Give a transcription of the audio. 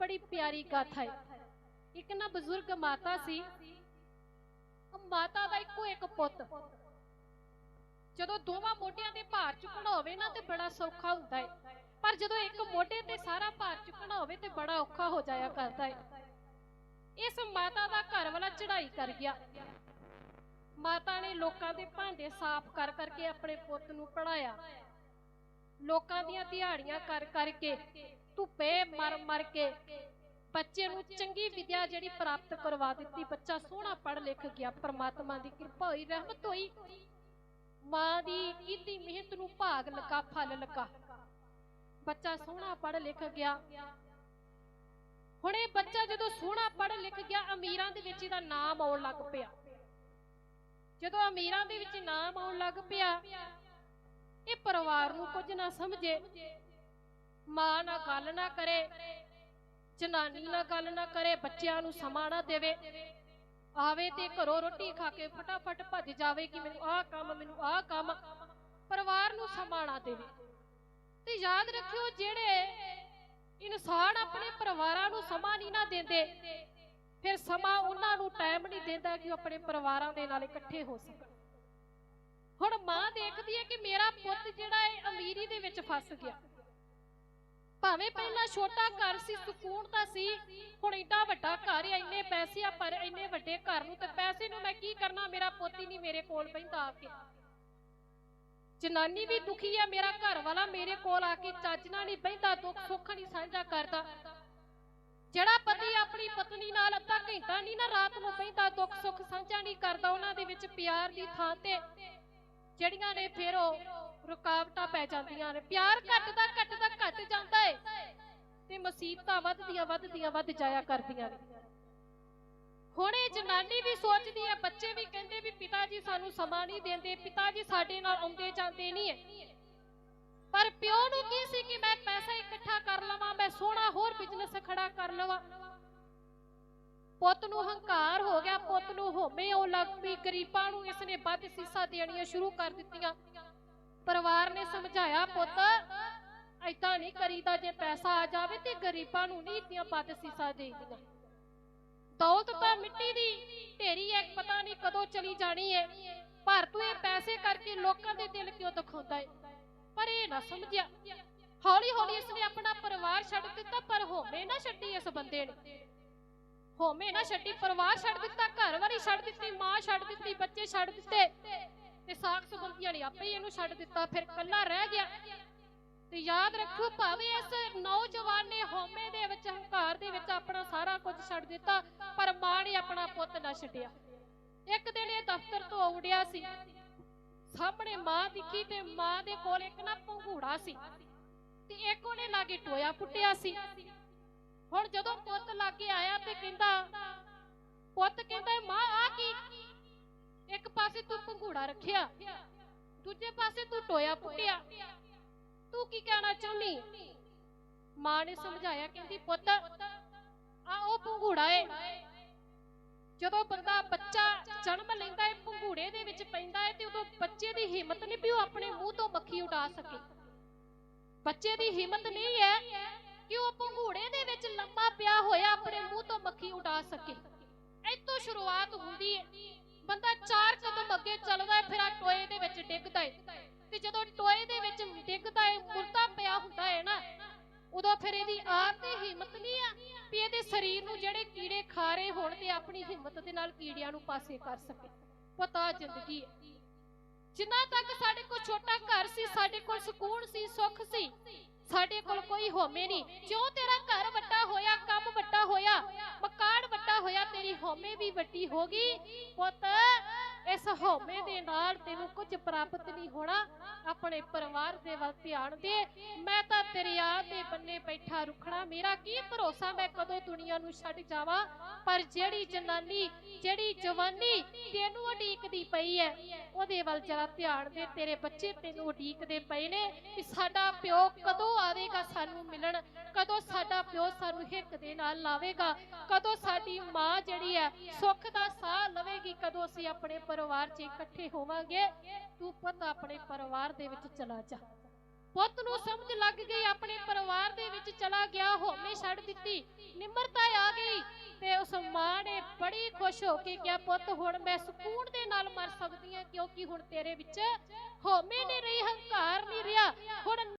ਬੜੀ ਪਿਆਰੀ ਗਾਥਾ ਹੈ। ਇੱਕ ਨਾ ਬਜ਼ੁਰਗ ਮਾਤਾ ਸੀ। ਮਾਤਾ ਦਾ ਇੱਕੋ ਇੱਕ ਪੁੱਤ। ਜਦੋਂ ਦੋਵਾਂ ਮੋਢਿਆਂ ਤੇ ਭਾਰ ਚੁੱਕਣਾ ਹੋਵੇ ਨਾ ਤੇ ਬੜਾ ਸੌਖਾ ਹੁੰਦਾ ਹੈ। ਪਰ ਜਦੋਂ ਇੱਕ ਮੋਢੇ ਤੇ ਸਾਰਾ ਭਾਰ ਚੁੱਕਣਾ ਹੋਵੇ ਤੇ ਬੜਾ ਔਖਾ ਹੋ ਜਾਇਆ ਕਰਦਾ ਹੈ। ਇਸ ਮਾਤਾ ਦਾ ਘਰ ਵਾਲਾ ਚੜਾਈ ਕਰ ਗਿਆ। ਮਾਤਾ ਨੇ ਲੋਕਾਂ ਦੇ ਭਾਂਡੇ ਸਾਫ਼ ਕਰ ਕਰਕੇ ਆਪਣੇ ਪੁੱਤ ਨੂੰ ਪੜਾਇਆ ਲੋਕਾਂ ਦੀਆਂ ਦਿਹਾੜੀਆਂ ਕਰ ਕਰਕੇ ਧੁੱਪੇ ਮਰ ਮਰ ਕੇ ਬੱਚੇ ਨੂੰ ਚੰਗੀ ਵਿਦਿਆ ਜਿਹੜੀ ਪ੍ਰਾਪਤ ਕਰਵਾ ਦਿੱਤੀ। ਬੱਚਾ ਸੋਹਣਾ ਪੜ੍ਹ ਲਿਖ ਗਿਆ। ਪ੍ਰਮਾਤਮਾ ਦੀ ਕਿਰਪਾ ਹੋਈ, ਰਹਿਮਤ ਹੋਈ। ਮਾਂ ਦੀ ਕੀਤੀ ਮਿਹਨਤ ਨੂੰ ਭਾਗ ਲੱਗਾ, ਫਲ ਲੱਗਾ। ਬੱਚਾ ਸੋਹਣਾ ਪੜ੍ਹ ਲਿਖ ਗਿਆ। ਹੁਣ ਇਹ ਬੱਚਾ ਜਦੋਂ ਸੋਹਣਾ ਪੜ੍ਹ ਲਿਖ ਗਿਆ, ਅਮੀਰਾਂ ਦੇ ਵਿੱਚ ਇਹਦਾ ਨਾਮ ਆਉਣ ਲੱਗ ਪਿਆ। ਜਦੋਂ ਅਮੀਰਾਂ ਦੇ ਵਿੱਚ ਨਾਮ ਆਉਣ ਲੱਗ ਪਿਆ, ਇਹ ਪਰਿਵਾਰ ਨੂੰ ਕੁਝ ਨਾ ਸਮਝੇ। ਮਾਂ ਨਾਲ ਗੱਲ ਨਾ ਕਰੇ, ਜਨਾਨੀ ਨਾਲ ਗੱਲ ਨਾ ਕਰੇ, ਬੱਚਿਆਂ ਨੂੰ ਸਮਾਂ ਨਾ ਦੇਵੇ। ਆਵੇ ਤੇ ਘਰੋਂ ਰੋਟੀ ਖਾ ਕੇ ਫਟਾਫਟ ਭੱਜ ਜਾਵੇ ਕਿ ਮੈਨੂੰ ਆਹ ਕੰਮ, ਮੈਨੂੰ ਆਹ ਕੰਮ। ਪਰਿਵਾਰ ਨੂੰ ਸਮਾਂ ਨਾ ਦੇਵੇ। ਤੇ ਯਾਦ ਰੱਖਿਓ, ਜਿਹੜੇ ਇਨਸਾਨ ਆਪਣੇ ਪਰਿਵਾਰਾਂ ਨੂੰ ਸਮਾਂ ਨਹੀਂ ਨਾ ਦਿੰਦੇ, ਫਿਰ ਸਮਾਂ ਉਹਨਾਂ ਨੂੰ ਟਾਈਮ ਨਹੀਂ ਦਿੰਦਾ ਕਿ ਉਹ ਆਪਣੇ ਪਰਿਵਾਰਾਂ ਦੇ ਨਾਲ ਇਕੱਠੇ ਹੋ ਸਕਣ। ਹੁਣ ਮਾਂ ਦੇਖਦੀ ਹੈ ਕਿ ਮੇਰਾ ਪੁੱਤ ਜਿਹੜਾ ਹੈ ਅਮੀਰੀ ਦੇ ਵਿੱਚ ਫਸ ਗਿਆ। ਭਾਵੇਂ ਪਹਿਲਾਂ ਛੋਟਾ ਘਰ ਸੀ, ਸਕੂਨ ਤਾਂ ਸੀ, ਹੁਣ ਏਡਾ ਵੱਡਾ ਘਰ ਹੈ ਇੰਨੇ ਪੈਸੇ ਆ, ਪਰ ਇੰਨੇ ਵੱਡੇ ਘਰ ਨੂੰ ਤੇ ਪੈਸੇ ਨੂੰ ਮੈਂ ਕੀ ਕਰਨਾ, ਮੇਰਾ ਪੁੱਤ ਨਹੀਂ ਮੇਰੇ ਕੋਲ ਬੈਂਦਾ ਆ ਕੇ। ਜਨਾਨੀ ਵੀ ਦੁਖੀ ਆ, ਮੇਰਾ ਘਰ ਵਾਲਾ ਮੇਰੇ ਕੋਲ ਆ ਕੇ ਚੱਜ ਨਾਲ ਨਹੀਂ ਬੈਂਦਾ ਦੁੱਖ ਸੁੱਖ ਨਹੀਂ ਸਾਂਝਾ ਕਰਦਾ। ਜਿਹੜਾ ਪਤੀ ਆਪਣੀ ਪਤਨੀ ਨਾਲ ਅੱਧਾ ਘੰਟਾ ਨਹੀਂ ਨਾ ਰਾਤ ਨੂੰ ਬੈਂਦਾ ਦੁੱਖ ਸੁੱਖ ਸਾਂਝਾ ਨਹੀਂ ਕਰਦਾ, ਉਹਨਾਂ ਦੇ ਵਿੱਚ ਪਿਆਰ ਦੀ ਥਾਂ ਤੇ ਜਿਹੜੀਆਂ ਨੇ ਫਿਰ ਉਹ ਰੁਕਾਵਟਾਂ ਪੈ ਜਾਂਦੀਆਂ ਨੇ। ਪਿਆਰ ਘਟਦਾ ਤੇ ਮੁਸੀਬਤਾਂ ਵੱਧਦੀਆਂ ਵੱਧਦੀਆਂ ਵੱਧ ਜਾਇਆ ਕਰਦੀਆਂ ਨੇ। ਹੁਣ ਇਹ ਜਨਾਨੀ ਵੀ ਸੋਚਦੀ ਹੈ, ਬੱਚੇ ਵੀ ਕਹਿੰਦੇ ਵੀ ਪਿਤਾ ਜੀ ਸਾਨੂੰ ਸਮਾਂ ਨਹੀਂ ਦਿੰਦੇ, ਪਿਤਾ ਜੀ ਸਾਡੇ ਨਾਲ ਆਉਂਦੇ ਜਾਂਦੇ ਨਹੀਂ ਹੈ। ਪਰ ਪਿਓ ਨੂੰ ਕੀ ਸੀ ਕਿ ਮੈਂ ਪੈਸਾ ਇਕੱਠਾ ਕਰ ਲਵਾਂ, ਮੈਂ ਸੋਹਣਾ ਹੋਰ ਬਿਜ਼ਨਸ ਖੜਾ ਕਰ ਲਵਾਂ? ਪੁੱਤ ਨੂੰ ਹੰਕਾਰ ਹੋ ਗਿਆ, ਪੁੱਤ ਨੂੰ ਹੋਮੇ ਉਹ ਲੱਗ ਪਈ, ਗਰੀਬਾਂ ਨੂੰ ਇਸਨੇ ਵੱਧ ਸੀਸਾ ਦੇਣੀਆਂ ਸ਼ੁਰੂ ਕਰ ਦਿੱਤੀਆਂ। ਪਰਿਵਾਰ ਨੇ ਸਮਝਾਇਆ, ਪੁੱਤ ਐਦਾਂ ਨਹੀਂ ਕਰੀਦਾ ਜੇ ਪੈਸਾ ਆ ਜਾਵੇ ਤੇ ਗਰੀਬਾਂ ਨੂੰ ਨਹੀਂ ਇਤੀਆਂ ਵੱਧ ਦੇਈਦੀਆਂ ਦੌਲਤ ਤਾਂ ਮਿੱਟੀ ਦੀ, ਢੇਰੀ ਹੈ, ਪਤਾ ਨਹੀਂ ਕਦੋਂ ਚਲੀ ਜਾਣੀ ਹੈ। ਪਰ ਤੂੰ ਇਹ ਪੈਸੇ ਕਰਕੇ ਲੋਕਾਂ ਦੇ ਦਿਲ ਕਿਉਂ ਦੁਖਾਉਂਦਾ ਹੈ? ਪਰ ਇਹ ਨਾ ਸਮਝਿਆ। ਹੌਲੀ ਹੌਲੀ ਇਸਨੇ ਆਪਣਾ ਪਰਿਵਾਰ ਛੱਡ ਦਿੱਤਾ, ਪਰ ਹੋਮੇ ਨਾ ਛੱਡੀ ਇਸ ਬੰਦੇ ਨੇ। ਹੋਮੇ ਨਾ ਛੱਡੀ, ਪਰਿਵਾਰ ਛੱਡ ਦਿੱਤਾ ਘਰ ਵਾਲੀ ਛੱਡ ਦਿੱਤੀ, ਮਾਂ ਛੱਡ ਦਿੱਤੀ, ਬੱਚੇ ਛੱਡ ਦਿੱਤੇ। ਤੇ ਸਾਖ ਸੰਬੰਧੀਆਂ ਨੇ ਆਪੇ ਇਹਨੂੰ ਛੱਡ ਦਿੱਤਾ, ਫਿਰ ਕੱਲਾ ਰਹਿ ਗਿਆ। ਤੇ ਯਾਦ ਰੱਖੋ ਭਾਵੇਂ ਇਸ ਨੌਜਵਾਨ ਨੇ ਹੋਮੇ ਦੇ ਵਿੱਚ, ਹੰਕਾਰ ਦੇ ਵਿੱਚ ਆਪਣਾ ਸਾਰਾ ਕੁਝ ਛੱਡ ਦਿੱਤਾ, ਪਰ ਮਾਂ ਨੇ ਆਪਣਾ ਪੁੱਤ ਨਾ ਛੱਡਿਆ। ਇੱਕ ਦਿਨ ਇਹ ਦਫ਼ਤਰ ਤੋਂ ਆਉਂਦਿਆ ਸੀ। ਸਾਹਮਣੇ ਮਾਂ ਦਿਖੀ ਤੇ ਮਾਂ ਦੇ ਕੋਲ ਇੱਕ ਨਾ ਪੰਘੂੜਾ ਸੀ ਤੇ ਇੱਕ ਉਹਨੇ ਲਾਗੇ ਟੋਇਆ ਪੁੱਟਿਆ ਸੀ। ਹੁਣ ਜਦੋਂ ਪੁੱਤ ਲਾਗੇ ਆਇਆ ਤੇ ਕਹਿੰਦਾ, ਪੁੱਤ ਕਹਿੰਦਾ, ਮਾਂ, ਆ ਕੀ? ਇੱਕ ਪਾਸੇ ਤੂੰ ਪੰਘੂੜਾ ਰੱਖਿਆ, ਦੂਜੇ ਪਾਸੇ ਤੂੰ ਟੋਇਆ ਪੁੱਟਿਆ। ਤੂੰ ਕੀ ਕਹਿਣਾ ਚਾਹੁੰਨੀ ਮਾਂ ਨੇ ਸਮਝਾਇਆ, ਕਹਿੰਦੀ, ਪੁੱਤ, ਆ ਉਹ ਪੰਘੂੜਾ ਏ। ਜਦੋਂ ਬੰਦਾ ਬੱਚਾ ਜਨਮ ਲੈਂਦਾ ਏ, ਪੰਘੂੜੇ ਦੇ ਵਿੱਚ ਪੈਂਦਾ ਏ, ਤੇ ਉਦੋਂ ਬੱਚੇ ਦੀ ਹਿੰਮਤ ਨਹੀਂ ਵੀ ਆਪਣੇ ਮੂੰਹ ਤੋਂ ਮੱਖੀ ਉਡਾ ਸਕੇ। ਬੱਚੇ ਦੀ ਹਿੰਮਤ ਨਹੀਂ ਹੈ ਕਿ ਉਹ ਪੰਘੂੜੇ ਦੇ ਵਿੱਚ ਲੰਮਾ ਪਿਆ ਹੋਇਆ ਆਪਣੇ ਮੂੰਹ ਤੋਂ ਮੱਖੀ ਉਡਾ ਸਕੇ। ਇੱਥੋਂ ਸ਼ੁਰੂਆਤ ਹੁੰਦੀ ਹੈ ਬੰਦਾ ਚਾਰ ਕਦਮ ਅੱਗੇ ਚੱਲਦਾ ਹੈ ਫਿਰ ਆ ਟੋਏ ਦੇ ਵਿੱਚ ਡਿੱਗਦਾ ਹੈ ਤੇ ਜਦੋਂ ਟੋਏ ਦੇ ਵਿੱਚ ਉਦੋਂ ਫਿਰ ਇਹਦੀ ਆਪ ਤੇ ਹਿੰਮਤ ਨਹੀਂ ਆ ਵੀ ਇਹਦੇ ਸਰੀਰ ਨੂੰ ਜਿਹੜੇ ਕੀੜੇ ਖਾ ਰਹੇ ਹੋਣ ਤੇ ਆਪਣੀ ਹਿੰਮਤ ਦੇ ਨਾਲ ਕੀੜਿਆਂ ਨੂੰ ਪਾਸੇ ਕਰ ਸਕੇ। ਪਤਾ ਜ਼ਿੰਦਗੀ ਹੈ। ਜਿੰਨਾ ਤੱਕ ਸਾਡੇ ਕੋਲ ਛੋਟਾ ਘਰ ਸੀ, ਸਾਡੇ ਕੋਲ ਸਕੂਨ ਸੀ, ਸੁੱਖ ਸੀ, ਸਾਡੇ ਕੋਲ ਕੋਈ ਹੋਮੇ ਨਹੀਂ। ਜਿਉਂ ਤੇਰਾ ਘਰ ਵੱਡਾ ਹੋਇਆ, ਕੰਮ ਵੱਡਾ ਹੋਇਆ, ਮਕਾਨ ਵੱਡਾ ਹੋਇਆ, ਤੇਰੀ ਹੋਮੇ ਵੀ ਵੱਡੀ ਹੋ ਗਈ। ਪੁੱਤ ਇਸ ਹੋਮੇ ਦੇ ਨਾਲ ਤੈਨੂੰ ਕੁਝ ਪ੍ਰਾਪਤ ਨਹੀਂ ਹੋਣਾ, ਆਪਣੇ ਪਰਿਵਾਰ ਦੇ ਵੱਲ ਧਿਆਨ ਦੇ। ਮੈਂ ਤਾਂ ਦਰਿਆ ਦੇ ਬੰਨੇ ਬੈਠਾ ਰੁਖਣਾ ਮੇਰਾ ਕੀ ਭਰੋਸਾ? ਮੈਂ ਕਦੋਂ ਦੁਨੀਆ ਨੂੰ ਛੱਡ ਜਾਵਾਂ? ਪਰ ਜਿਹੜੀ ਜਨਾਨੀ, ਜਿਹੜੀ ਜਵਾਨੀ ਤੈਨੂੰ ਉਡੀਕਦੀ ਪਈ ਹੈ ਉਹਦੇ ਵੱਲ ਜਰਾ ਧਿਆਨ ਦੇ, ਤੇਰੇ ਬੱਚੇ ਤੈਨੂੰ ਉਡੀਕਦੇ ਪਏ ਨੇ ਕਿ ਸਾਡਾ ਪਿਓ ਕਦੋਂ ਆਵੇਗਾ ਸਾਨੂੰ ਮਿਲਣ, ਕਦੋਂ ਸਾਡਾ ਪਿਓ ਸਾਨੂੰ ਹਿੱਕ ਦੇ ਨਾਲ ਲਾਵੇਗਾ, ਕਦੋਂ ਸਾਡੀ ਮਾਂ ਜਿਹੜੀ ਹੈ ਸੁੱਖ ਦਾ ਸਾਹ ਲਵੇਗੀ, ਕਦੋਂ ਅਸੀਂ ਆਪਣੇ ਪਰਿਵਾਰ 'ਚ ਇਕੱਠੇ ਹੋਵਾਂਗੇ, ਤੂੰ ਪੁੱਤ ਆਪਣੇ ਪਰਿਵਾਰ ਦੇ ਵਿੱਚ ਚਲਾ ਜਾ। ਪੁੱਤ ਨੂੰ ਸਮਝ ਲੱਗ ਗਈ, ਆਪਣੇ ਪਰਿਵਾਰ ਦੇ ਵਿੱਚ ਚਲਾ ਗਿਆ, ਹੋਮੇ ਛੱਡ ਦਿੱਤੀ, ਨਿਮਰਤਾ ਆ ਗਈ ਤੇ ਉਸ ਬੜੀ ਖੁਸ਼ ਹੋ ਕੇ ਕਿਹਾ, ਪੁੱਤ, ਹੁਣ ਮੈਂ ਸਕੂਨ ਦੇ ਨਾਲ ਮਰ ਸਕਦੀ ਹਾਂ ਕਿਉਂਕਿ ਹੁਣ ਤੇਰੇ ਵਿੱਚ ਹੋਮੇ ਨਹੀਂ ਰਹੀ, ਹੰਕਾਰ ਨਹੀਂ ਰਿਹਾ। ਹੁਣ